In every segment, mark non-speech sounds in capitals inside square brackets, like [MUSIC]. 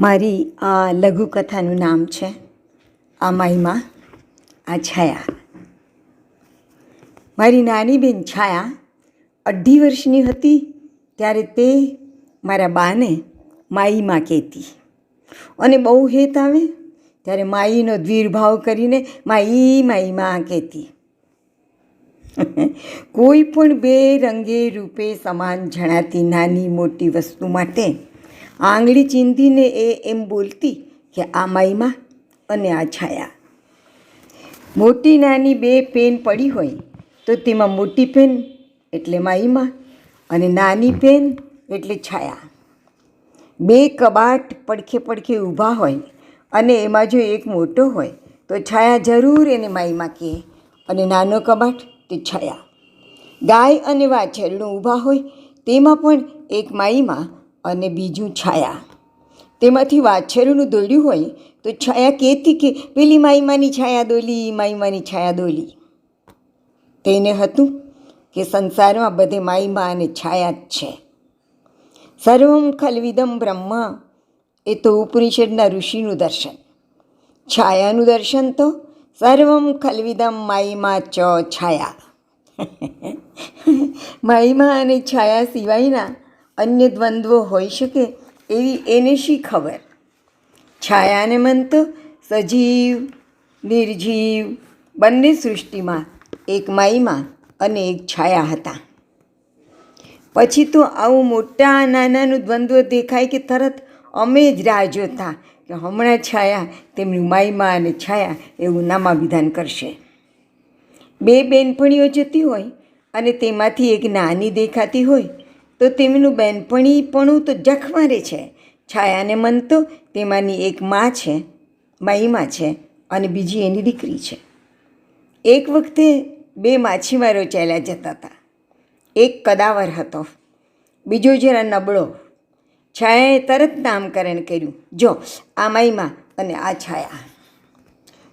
મારી આ લઘુકથાનું નામ છે, આ માઈમાં આ છાયા. મારી નાની બેન છાયા અઢી વર્ષની હતી ત્યારે તે મારા બાને માઈમાં કહેતી. અને બહુ હેત આવે ત્યારે માઈનો દ્વિર્ભાવ કરીને માઈ માઈમાં કહેતી. કોઈ પણ બે રંગે રૂપે સમાન જણાતી નાની મોટી વસ્તુ માટે આંગળી ચીંધીને એ એમ બોલતી કે આ માઈમાં અને આ છાયા. મોટી નાની બે પેન પડી હોય તો તેમાં મોટી પેન એટલે માઈમાં અને નાની પેન એટલે છાયા. બે કબાટ પડખે પડખે ઊભા હોય અને એમાં જો એક મોટો હોય તો છાયા જરૂર એને માઈમાં કહે અને નાનો કબાટ તે છાયા. ગાય અને વાછરડું ઊભા હોય તેમાં પણ એક માઈમાં અને બીજું છાયા. તેમાંથી વાછેરુંનું દોડ્યું હોય તો છાયા કહેતી કે, પેલી માઈમાની છાયા દોલી માઈમાની છાયા દોલી. તેને હતું કે સંસારમાં બધે માઈમા અને છાયા જ છે. સર્વમ ખલવિદમ બ્રહ્મ એ તો ઉપનિષદના ઋષિનું દર્શન. છાયાનું દર્શન તો સર્વમ ખલવિદમ માઈમા ચ છાયા. [LAUGHS] માઈમા અને છાયા સિવાયના અન્ય દ્વંદ્વો હોઈ શકે એવી એને શી ખબર? છાયાને મન તો સજીવ, નિર્જીવ, બંને સૃષ્ટિમાં એક માઈમાં અને એક છાયા હતા. પછી તો આવું મોટા નાનાનું દ્વંદ્વ દેખાય કે તરત અમે જ રાહ જોતા કે હમણાં છાયા તેમની માઈમાં અને છાયા એવું નામાભિધાન કરશે. બે બેનપણીઓ જતી હોય અને તેમાંથી એક નાની દેખાતી હોય તો તેમનું બેનપણીપણું તો જખમારે છે. છાયાને મન તો તેમાંની એક મા છે માઈમાં છે અને બીજી એની દીકરી છે. એક વખતે બે માછીમારો ચાલ્યા જતા હતા. એક કદાવર હતો, બીજો જરા નબળો. છાયાએ તરત નામકરણ કર્યું, જો, આ માઈમાં અને આ છાયા.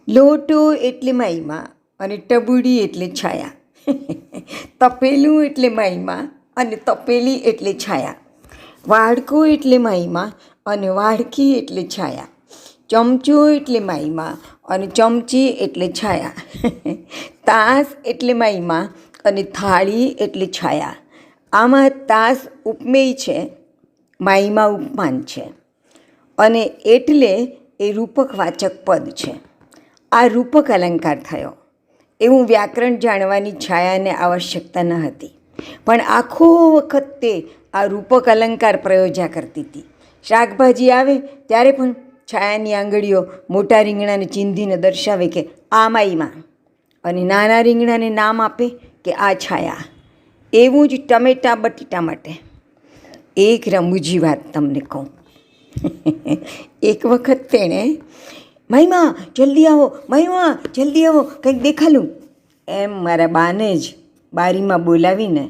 લોટો એટલે માઈમાં અને ટબુડી એટલે છાયા. [LAUGHS] તપેલું એટલે માઈમાં અને તપેલી એટલે છાયા. વાડકો એટલે માઈમાં અને વાડકી એટલે છાયા. ચમચો એટલે માઈમાં અને ચમચી એટલે છાયા. [LAUGHS] તાસ એટલે માઈમાં અને થાળી એટલે છાયા. આમાં તાસ ઉપમેય છે માઈમાં ઉપમાન છે. અને એટલે એ રૂપકવાચક પદ છે. આ રૂપક અલંકાર થયો. એવું વ્યાકરણ જાણવાની છાયાને આવશ્યકતા ન હતી. પણ આખો વખત તે આ રૂપક અલંકાર પ્રયોજ્યા કરતી હતી. શાકભાજી આવે ત્યારે પણ છાયાની આંગળીઓ મોટા રીંગણાને ચીંધીને દર્શાવે કે આ માઈમાં અને નાના રીંગણાને નામ આપે કે આ છાયા. એવું જ ટમેટા બટેટા માટે. એક રમૂજી વાત તમને કહું. એક વખત તેણે, મહિમા, જલ્દી આવો, મહિમા, જલ્દી આવો, કંઈક દેખાલું. એમ મારા બાને જ બારીમાં બોલાવીને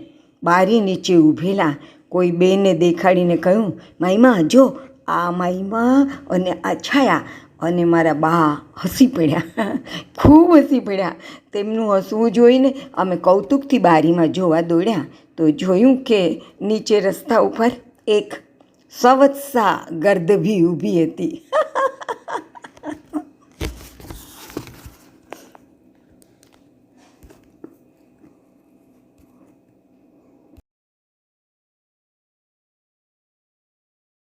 બારી નીચે ઊભેલા કોઈ બેને દેખાડીને કહ્યું મહિમા જો, આ માઈમાં અને આ છાયા. અને મારા બા હસી પડ્યા. [LAUGHS] ખૂબ હસી પડ્યા. તેમનું હસવું જોઈને અમે કૌતુકથી બારીમાં જોવા દોડ્યા. તો જોયું કે નીચે રસ્તા ઉપર એક સવત્સા ગર્દભી ઊભી હતી. [LAUGHS]